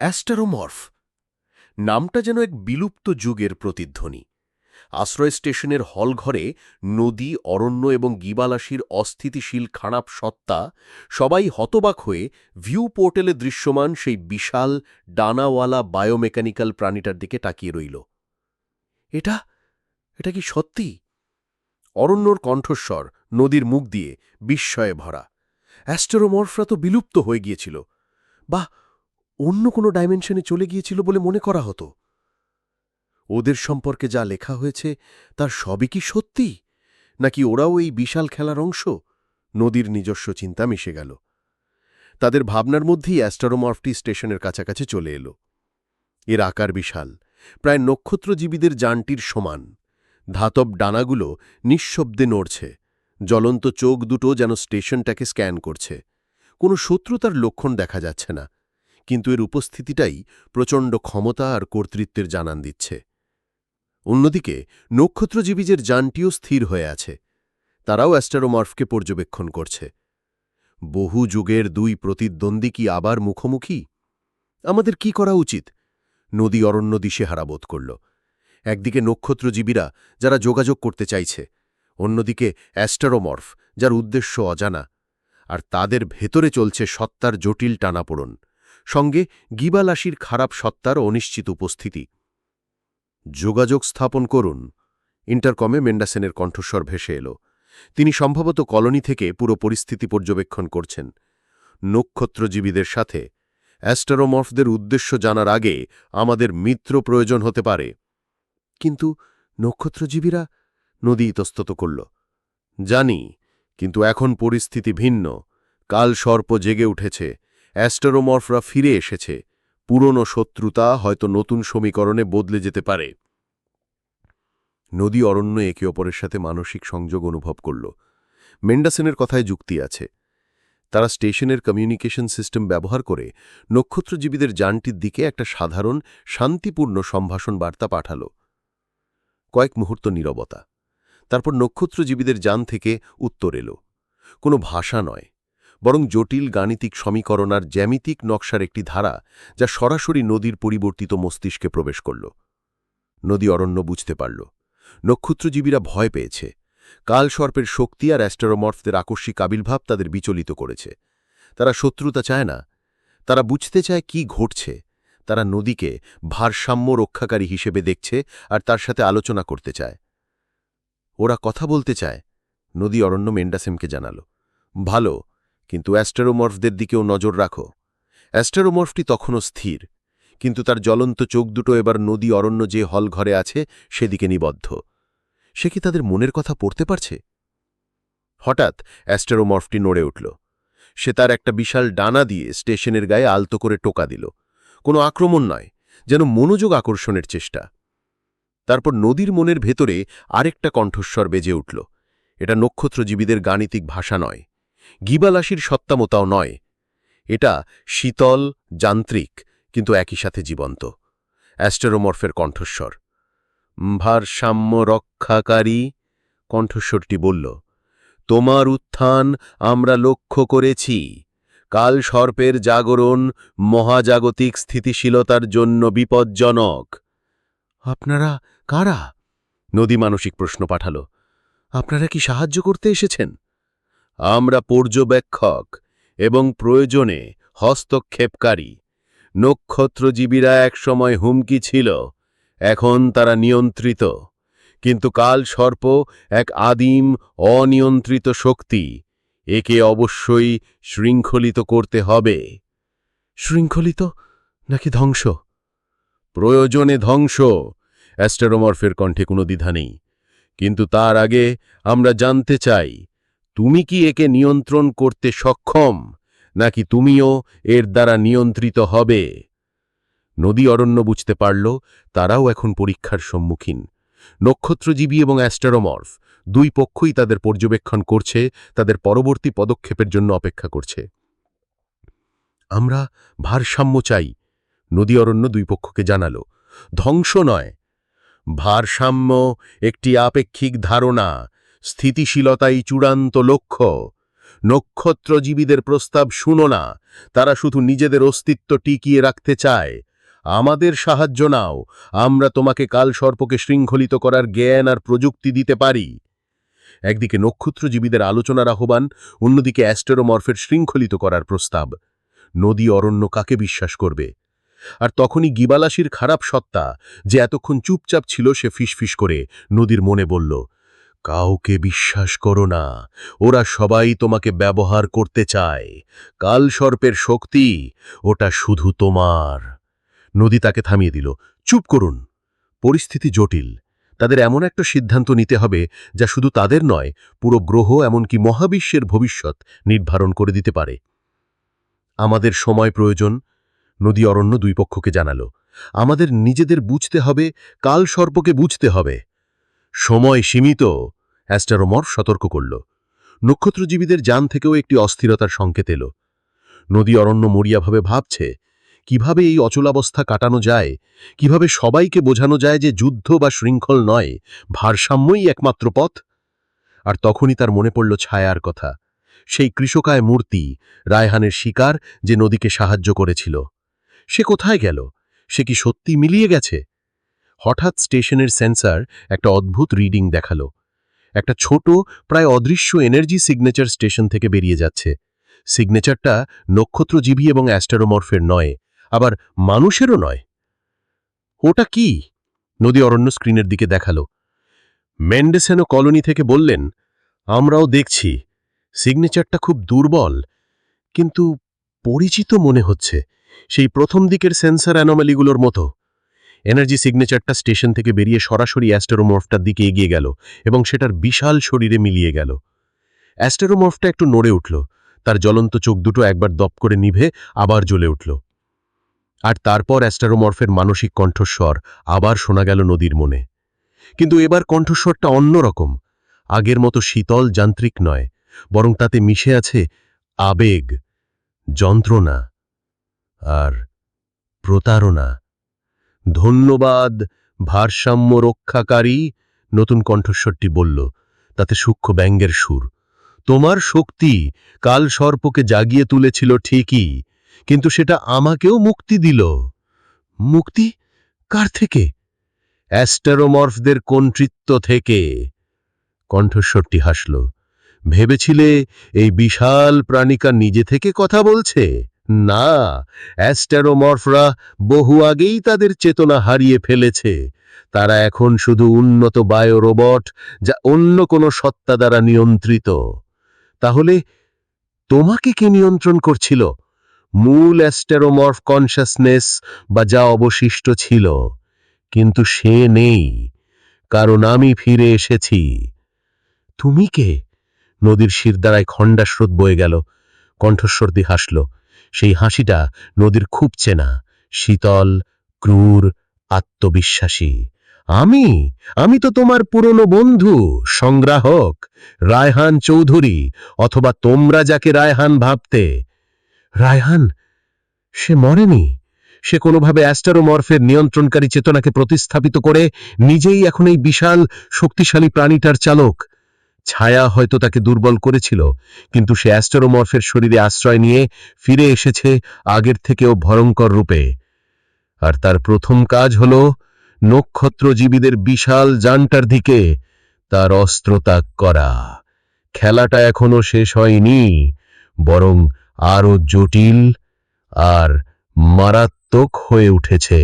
অ্যাস্টারোমর্ফ। নামটা যেন এক বিলুপ্ত যুগের প্রতিধ্বনি। আশ্রয় স্টেশনের হলঘরে নদী, অরণ্য এবং গিবালাসীর অস্থিতিশীল খারাপ সত্তা সবাই হতবাক হয়ে ভিউ পোর্টেলে দৃশ্যমান সেই বিশাল ডানাওয়ালা বায়োমেকানিক্যাল প্রাণীটার দিকে তাকিয়ে রইল। এটা এটা কি সত্যি? অরণ্যর কণ্ঠস্বর নদীর মুখ দিয়ে বিস্ময়ে ভরা। অ্যাস্টেরোমর্ফরা তো বিলুপ্ত হয়ে গিয়েছিল। বা অন্য কোনো ডাইমেনশনে চলে গিয়েছিল বলে মনে করা হতো। ওদের সম্পর্কে যা লেখা হয়েছে তার সবই কি সত্যি? নাকি ওরাও এই বিশাল খেলার অংশ? নদীর নিজস্ব চিন্তা মিশে গেল। তাদের ভাবনার মধ্যেই অ্যাস্টারোমর্ফটি স্টেশনের কাছাকাছি চলে এলো। এর আকার বিশাল, প্রায় নক্ষত্রজীবীদের যানটির সমান। ধাতব ডানাগুলো নিঃশব্দে নড়ছে। জ্বলন্ত চোখ দুটো যেন স্টেশনটাকে স্ক্যান করছে। কোনো শত্রুতার লক্ষণ দেখা যাচ্ছে না। কিন্তু এর উপস্থিতিটাই প্রচণ্ড ক্ষমতা আর কর্তৃত্বের জানান দিচ্ছে। অন্যদিকে নক্ষত্রজীবীজের যানটিও স্থির হয়ে আছে। তারাও অ্যাস্টারোমর্ফকে পর্যবেক্ষণ করছে। বহু যুগের দুই প্রতিদ্বন্দ্বী কি আবার মুখোমুখি? আমাদের কি করা উচিত? নদী অরণ্য দিশেহারা বোধ করল। একদিকে নক্ষত্রজীবীরা যারা যোগাযোগ করতে চাইছে, অন্যদিকে অ্যাস্টারোমর্ফ, যার উদ্দেশ্য অজানা, আর তাদের ভেতরে চলছে সত্তার জটিল টানাপোড়ন। সঙ্গে গিবালাসির খারাপ সত্তার অনিশ্চিত উপস্থিতি। যোগাযোগ স্থাপন করুন। ইন্টারকমে মেন্ডাসেনের কণ্ঠস্বর ভেসে এলো। তিনি সম্ভবত কলোনি থেকে পুরো পরিস্থিতি পর্যবেক্ষণ করছেন। নক্ষত্রজীবীদের সাথে অ্যাস্টারোমর্ফদের উদ্দেশ্য জানার আগে আমাদের মিত্র প্রয়োজন হতে পারে। কিন্তু নক্ষত্রজীবীরা নদী ইতস্তত করল। জানি, কিন্তু এখন পরিস্থিতি ভিন্ন। কাল সর্প জেগে উঠেছে। অ্যাস্টারোমর্ফরা ফিরে এসেছে। পুরনো শত্রুতা হয়তো নতুন সমীকরণে বদলে যেতে পারে। নদী অরণ্য একে অপরের সাথে মানসিক সংযোগ অনুভব করল। মেন্ডাসেনের কথায় যুক্তি আছে। তারা স্টেশনের কমিউনিকেশন সিস্টেম ব্যবহার করে নক্ষত্রজীবীদের যানটির দিকে একটা সাধারণ, শান্তিপূর্ণ সম্ভাষণ বার্তা পাঠাল। কয়েক মুহূর্ত নীরবতা। তারপর নক্ষত্রজীবীদের যান থেকে উত্তর এলো। কোনো ভাষা নয়। বরং জটিল গাণিতিক সমীকরণ আর জ্যামিতিক নকশার একটি ধারা যা সরাসরি নদীর পরিবর্তিত মস্তিষ্কে প্রবেশ করল। নদী অরণ্য বুঝতে পারল। নক্ষত্রজীবীরা ভয় পেয়েছে। কালসর্পের শক্তি আর অ্যাস্টারোমর্ফদের আকস্মিক আবির্ভাব তাদের বিচলিত করেছে। তারা শত্রুতা চায় না। তারা বুঝতে চায় কি ঘটছে। তারা নদীকে ভারসাম্য রক্ষাকারী হিসেবে দেখছে আর তার সাথে আলোচনা করতে চায়। ওরা কথা বলতে চায়। নদী অরণ্য মেন্ডাসেমকে জানাল। ভালো। কিন্তু অ্যাস্টারোমর্ফদের দিকেও নজর রাখো। অ্যাস্টারোমর্ফটি তখনও স্থির, কিন্তু তার জ্বলন্ত চোখ দুটো এবার নদী অরণ্য যে হল ঘরে আছে সেদিকে নিবদ্ধ। সে কি তাদের মনের কথা পড়তে পারছে? হঠাৎ অ্যাস্টারোমর্ফটি নড়ে উঠল। সে তার একটা বিশাল ডানা দিয়ে স্টেশনের গায়ে আলতো করে টোকা দিল। কোনো আক্রমণ নয়, যেন মনোযোগ আকর্ষণের চেষ্টা। তারপর নদীর মনের ভেতরে আরেকটা কণ্ঠস্বর বেজে উঠল। এটা নক্ষত্রজীবীদের গাণিতিক ভাষা নয়। গিবালাসির সত্তামতাও নয়। এটা শীতল, যান্ত্রিক, কিন্তু একই সাথে জীবন্ত। অ্যাস্টেরোমর্ফের কণ্ঠস্বর। ভারসাম্য রক্ষাকারী, কণ্ঠস্বরটি বলল, তোমার উত্থান আমরা লক্ষ্য করেছি। কাল সর্পের জাগরণ মহাজাগতিক স্থিতিশীলতার জন্য বিপজ্জনক। আপনারা কারা? নদী মানসিক প্রশ্ন পাঠাল। আপনারা কি সাহায্য করতে এসেছেন? আমরা পর্যবেক্ষক এবং প্রয়োজনে হস্তক্ষেপকারী। নক্ষত্রজীবীরা একসময় হুমকি ছিল, এখন তারা নিয়ন্ত্রিত। কিন্তু কাল সর্প এক আদিম, অনিয়ন্ত্রিত শক্তি, একে অবশ্যই শৃঙ্খলিত করতে হবে। শৃঙ্খলিত? নাকি ধ্বংস? প্রয়োজনে ধ্বংস, অ্যাস্টেরোমর্ফের কণ্ঠে কোনো দ্বিধা নেই। কিন্তু তার আগে আমরা জানতে চাই তুমি কি একে নিয়ন্ত্রণ করতে সক্ষম, নাকি তুমিও এর দ্বারা নিয়ন্ত্রিত হবে? নদী অরণ্য বুঝতে পারল, তারাও এখন পরীক্ষার সম্মুখীন। নক্ষত্রজীবী এবং অ্যাস্টারোমর্ফ, দুই পক্ষই তাদের পর্যবেক্ষণ করছে, তাদের পরবর্তী পদক্ষেপের জন্য অপেক্ষা করছে। আমরা ভারসাম্য চাই, নদী অরণ্য দুই পক্ষকে জানালো। ধ্বংস নয়, ভারসাম্য একটি আপেক্ষিক ধারণা স্থিতিশীলতাই চূড়ান্ত লক্ষ্য। নক্ষত্রজীবীদের প্রস্তাব শুনো না, তারা শুধু নিজেদের অস্তিত্ব টিকিয়ে রাখতে চায়। আমাদের সাহায্য নাও, আমরা তোমাকে কালসর্পকে শৃঙ্খলিত করার জ্ঞান আর প্রযুক্তি দিতে পারি। একদিকে নক্ষত্রজীবীদের আলোচনার আহ্বান, অন্যদিকে অ্যাস্টেরোমরফের শৃঙ্খলিত করার প্রস্তাব। নদী অরণ্য কাকে বিশ্বাস করবে? আর তখনই গিবালাসির খারাপ সত্তা, যে এতক্ষণ চুপচাপ ছিল সে ফিসফিস করে নদীর মনে বলল কাউকে বিশ্বাস করো না। ওরা সবাই তোমাকে ব্যবহার করতে চায়। কালসর্পের শক্তি, ওটা শুধু তোমার। নদী তাকে থামিয়ে দিল। চুপ করুন। পরিস্থিতি জটিল। তাদের এমন একটা সিদ্ধান্ত নিতে হবে, যা শুধু তাদের নয়, পুরো গ্রহ এমনকি মহাবিশ্বের ভবিষ্যৎ নির্ধারণ করে দিতে পারে। আমাদের সময় প্রয়োজন, নদী অরণ্য দুই পক্ষকে জানালো। আমাদের নিজেদের বুঝতে হবে, কাল সর্পকে বুঝতে হবে। সময় সীমিত, অ্যাস্টারোমর সতর্ক করল। নক্ষত্রজীবীদের যান থেকেও একটি অস্থিরতার সংকেত এলো। নদী অরণ্য মরিয়াভাবে ভাবছে, কীভাবে এই অচলাবস্থা কাটানো যায়, কীভাবে সবাইকে বোঝানো যায় যে যুদ্ধ বা শৃঙ্খল নয়, ভারসাম্যই একমাত্র পথ? আর তখনই তার মনে পড়ল ছায়ার কথা। সেই কৃষকায় মূর্তি, রায়হানের শিকার যে নদীকে সাহায্য করেছিল। সে কোথায় গেল? সে কি সত্যি মিলিয়ে গেছে? হঠাৎ স্টেশনের সেন্সার একটা অদ্ভুত রিডিং দেখাল। একটা ছোট, প্রায় অদৃশ্য এনার্জি সিগনেচার স্টেশন থেকে বেরিয়ে যাচ্ছে। সিগনেচারটা নক্ষত্রজীবী এবং অ্যাস্টারোমরফের নয়, আবার মানুষেরও নয়। ওটা কি? নদী অরণ্য স্ক্রিনের দিকে দেখাল। মেন্ডেসেনো কলোনি থেকে বললেন, আমরাও দেখছি। সিগনেচারটা খুব দুর্বল, কিন্তু পরিচিত মনে হচ্ছে। সেই প্রথম দিকের সেন্সার অ্যানোমালিগুলোর মতো। এনার্জি সিগনেচারটা স্টেশন থেকে বেরিয়ে সরাসরি অ্যাস্টেরোমর্ফটার দিকে এগিয়ে গেল এবং সেটার বিশাল শরীরে মিলিয়ে গেল। অ্যাস্টেরোমর্ফটা একটু নড়ে উঠল। তার জ্বলন্ত চোখ দুটো একবার দপ করে নিভে আবার জ্বলে উঠল। আর তারপর অ্যাস্টেরোমর্ফের মানসিক কণ্ঠস্বর আবার শোনা গেল নদীর মনে। কিন্তু এবার কণ্ঠস্বরটা অন্যরকম আগের মতো শীতল যান্ত্রিক নয়, বরং তাতে মিশে আছে আবেগ, যন্ত্রণা আর প্রতারণা। ধন্যবাদ ভারসাম্য রক্ষাকারী, নতুন কণ্ঠস্বরটি বলল, তাতে সূক্ষ্ম ব্যঙ্গের সুর। তোমার শক্তি কাল সর্পকে জাগিয়ে তুলেছিল ঠিকই, কিন্তু সেটা আমাকেও মুক্তি দিল। মুক্তি কার থেকে? অ্যাস্টারোমর্ফদের কণ্ঠিত্ব থেকে। কণ্ঠস্বরটি হাসল, ভেবেছিলে এই বিশাল প্রাণিকা নিজে থেকে কথা বলছে? না অ্যাস্টারোমর্ফরা বহু আগেই তাদের চেতনা হারিয়ে ফেলেছে। তারা এখন শুধু উন্নত বায়ো রোবট যা অন্য কোনো সত্তা দ্বারা নিয়ন্ত্রিত। তাহলে তোমাকে কে নিয়ন্ত্রণ করছিল? মূল অ্যাস্টেরোমর্ফ কনসাসনেস বা যা অবশিষ্ট ছিল। কিন্তু সে নেই, কারণ আমি ফিরে এসেছি। তুমি কে? নদীর শিরদাঁড়ায় খণ্ডাস্রোত বয়ে গেল কণ্ঠস্বরদি হাসল। সেই হাসিটা নদীর খুব চেনা, শীতল, ক্রূর, আত্মবিশ্বাসী। আমি আমি তো তোমার পুরনো বন্ধু, সংগ্রাহক, রায়হান চৌধুরী, অথবা তোমরা যাকে রায়হান ভাবতে। রায়হান, সে মরেনি। সে কোনোভাবে অ্যাস্টারোমর্ফের নিয়ন্ত্রণকারী চেতনাকে প্রতিস্থাপিত করে নিজেই এখন এই বিশাল, শক্তিশালী প্রাণীটার চালক। ছায়া হয়তো তাকে দুর্বল করেছিল, কিন্তু সে অ্যাস্টারোমর্ফের শরীরে আশ্রয় নিয়ে ফিরে এসেছে আগের থেকেও ভয়ঙ্কর রূপে। আর তার প্রথম কাজ হল নক্ষত্রজীবীদের বিশাল যানটার দিকে তার অস্ত্র ত্যাগ করা। খেলাটা এখনও শেষ হয়নি, বরং আরও জটিল আর মারাত্মক হয়ে উঠেছে।